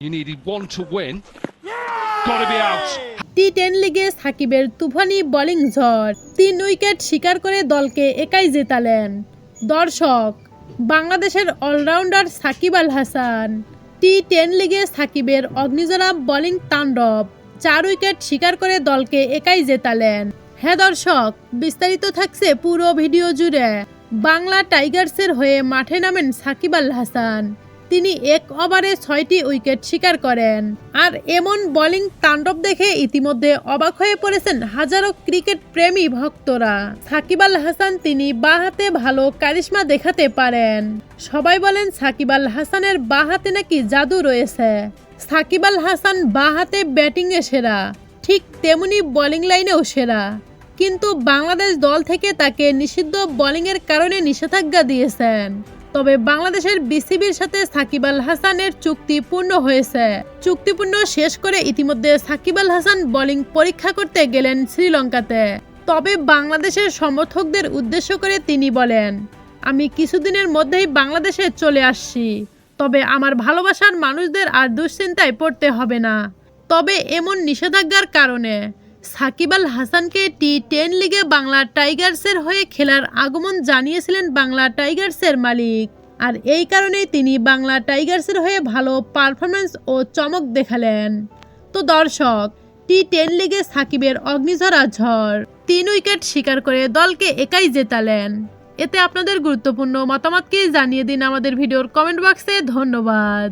You needed one to win. Got to be out. T ten লিগে সাকিবের তুফানি bowling ঝড়। তিন উইকেট শিকার করে দলকে একাই জেতালেন। দর্শক বাংলাদেশের allrounder Shakib Al Hasan. T ten লিগে সাকিবের অগ্নিজরা বোলিং তাণ্ডব। চার উইকেট শিকার করে দলকে একাই জেতালেন। হ্যাঁ দর্শক বিস্তারিত থাকছে পুরো ভিডিও জুড়ে। বাংলা টাইগার্সের হয়ে মাঠে নামেন সাকিব আল হাসান। তিনি এক ওভারে ছয়টি উইকেট শিকার করেন। আর এমন বোলিং তাণ্ডব দেখে ইতিমধ্যে অবাক হয়ে পড়েছেন হাজারো ক্রিকেট প্রেমী ভক্তরা। সাকিব আল হাসান তিনি বাহাতে ভালো কারিশমা দেখাতে পারেন। সবাই বলেন সাকিব আল হাসানের বাহাতে নাকি জাদু রয়েছে। সাকিব আল হাসান বাহাতে ব্যাটিংয়ে সেরা, ঠিক তেমনি বোলিং লাইনেও সেরা। কিন্তু বাংলাদেশ দল থেকে তাকে নিষিদ্ধ বোলিংয়ের কারণে নিষেধাজ্ঞা দিয়েছেন। তবে বাংলাদেশের বিসিবির সাথে সাকিব আল হাসানের চুক্তি পূর্ণ হয়েছে। চুক্তিপূর্ণ শেষ করে ইতিমধ্যে সাকিব আল হাসান বোলিং পরীক্ষা করতে গেলেন শ্রীলঙ্কাতে। তবে বাংলাদেশের সমর্থকদের উদ্দেশ্য করে তিনি বলেন, আমি কিছুদিনের মধ্যেই বাংলাদেশে চলে আসছি। তবে আমার ভালোবাসার মানুষদের আর দুশ্চিন্তায় পড়তে হবে না। তবে এমন নিষেধাজ্ঞার কারণে সাকিব আল হাসানকে টি টেন লিগে বাংলা টাইগার্সের হয়ে খেলার আগমন জানিয়েছিলেন বাংলা টাইগার্সের মালিক। আর এই কারণেই তিনি বাংলা টাইগার্সের হয়ে ভালো পারফরমেন্স ও চমক দেখালেন। তো দর্শক টি টেন লিগে সাকিবের অগ্নিঝরা ঝড়, তিন উইকেট শিকার করে দলকে একাই জেতালেন। এতে আপনাদের গুরুত্বপূর্ণ মতামতকে জানিয়ে দিন আমাদের ভিডিওর কমেন্ট বক্সে। ধন্যবাদ।